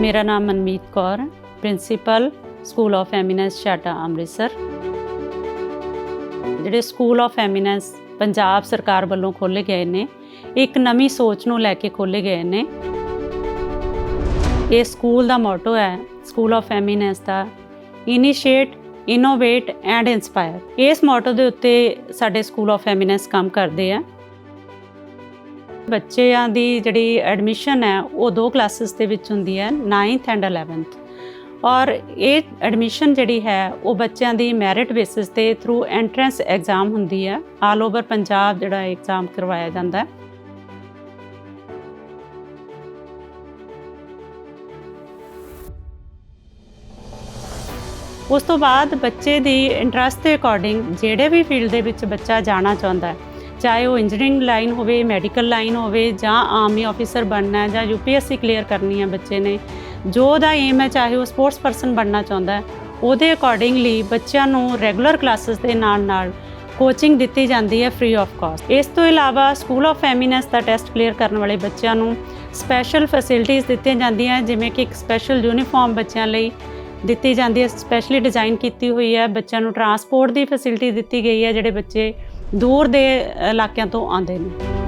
ਮੇਰਾ ਨਾਮ Manmeet Kaur principal school of eminence Chhata, Amritsar. ਜਿਹੜੇ ਸਕੂਲ ਆਫ ਐਮੀਨੈਂਸ ਪੰਜਾਬ ਸਰਕਾਰ ਵੱਲੋਂ ਖੋਲ੍ਹੇ ਗਏ ਨੇ, ਇੱਕ ਨਵੀਂ ਸੋਚ ਨੂੰ ਲੈ ਕੇ ਖੋਲ੍ਹੇ ਗਏ ਨੇ। ਇਹ ਸਕੂਲ ਦਾ ਮੋਟੋ ਹੈ ਸਕੂਲ ਆਫ ਐਮੀਨੈਂਸ ਦਾ ਇਨੀਸ਼ੀਏਟ ਇਨੋਵੇਟ ਐਂਡ ਇਨਸਪਾਇਰ ਇਸ ਮੋਟੋ ਦੇ ਉੱਤੇ ਸਾਡੇ ਸਕੂਲ ਆਫ ਐਮੀਨੈਂਸ ਕੰਮ ਕਰਦੇ ਆ। ਬੱਚਿਆਂ ਦੀ ਜਿਹੜੀ ਐਡਮਿਸ਼ਨ ਹੈ, ਉਹ ਦੋ ਕਲਾਸਿਸ ਦੇ ਵਿੱਚ ਹੁੰਦੀ ਹੈ 9th ਐਂਡ 11th ਔਰ ਇਹ ਐਡਮਿਸ਼ਨ ਜਿਹੜੀ ਹੈ, ਉਹ ਬੱਚਿਆਂ ਦੀ ਮੈਰਿਟ ਬੇਸਿਸ ਤੇ ਥਰੂ ਐਂਟਰੈਂਸ ਐਗਜ਼ਾਮ ਹੁੰਦੀ ਹੈ। ਆਲ ਓਵਰ ਪੰਜਾਬ ਜਿਹੜਾ ਐਗਜ਼ਾਮ ਕਰਵਾਇਆ ਜਾਂਦਾ ਹੈ। ਉਸ ਤੋਂ ਬਾਅਦ ਬੱਚੇ ਦੀ ਇੰਟਰਸਟ ਦੇ ਅਕੋਰਡਿੰਗ ਜਿਹੜੇ ਵੀ ਫੀਲਡ ਦੇ ਵਿੱਚ ਬੱਚਾ ਜਾਣਾ ਚਾਹੁੰਦਾ ਹੈ ਚਾਹੇ ਉਹ ਇੰਜੀਨੀਅਰਿੰਗ ਲਾਈਨ ਹੋਵੇ ਮੈਡੀਕਲ ਲਾਈਨ ਹੋਵੇ ਜਾਂ ਆਰਮੀ ਆਫੀਸਰ ਬਣਨਾ ਹੈ ਜਾਂ ਯੂਪੀਐਸਸੀ ਕਲੀਅਰ ਕਰਨੀ ਹੈ ਬੱਚੇ ਨੇ, ਜੋ ਉਹਦਾ ਏਮ ਹੈ ਚਾਹੇ ਉਹ ਸਪੋਰਟਸ ਪਰਸਨ ਬਣਨਾ ਚਾਹੁੰਦਾ ਹੈ, ਉਹਦੇ ਅਕੋਰਡਿੰਗਲੀ ਬੱਚਿਆਂ ਨੂੰ ਰੈਗੂਲਰ ਕਲਾਸਿਸ ਦੇ ਨਾਲ ਨਾਲ ਕੋਚਿੰਗ ਦਿੱਤੀ ਜਾਂਦੀ ਹੈ ਫ੍ਰੀ ਆਫ ਕਾਸਟ ਇਸ ਤੋਂ ਇਲਾਵਾ ਸਕੂਲ ਆਫ ਐਮੀਨੈਂਸ ਦਾ ਟੈਸਟ ਕਲੀਅਰ ਕਰਨ ਵਾਲੇ ਬੱਚਿਆਂ ਨੂੰ ਸਪੈਸ਼ਲ ਫੈਸਿਲਿਟੀਆਂ ਦਿੱਤੀਆਂ ਜਾਂਦੀਆਂ ਜਿਵੇਂ ਕਿ ਇੱਕ ਸਪੈਸ਼ਲ ਯੂਨੀਫਾਰਮ ਬੱਚਿਆਂ ਲਈ ਦਿੱਤੀ ਜਾਂਦੀ ਹੈ ਸਪੈਸ਼ਲੀ ਡਿਜ਼ਾਈਨ ਕੀਤੀ ਹੋਈ ਹੈ, ਬੱਚਿਆਂ ਨੂੰ ਟਰਾਂਸਪੋਰਟ ਦੀ ਫੈਸਿਲਿਟੀ ਦਿੱਤੀ ਗਈ ਹੈ, ਜਿਹੜੇ ਬੱਚੇ ਦੂਰ ਦੇ ਇਲਾਕਿਆਂ ਤੋਂ ਆਉਂਦੇ ਨੇ।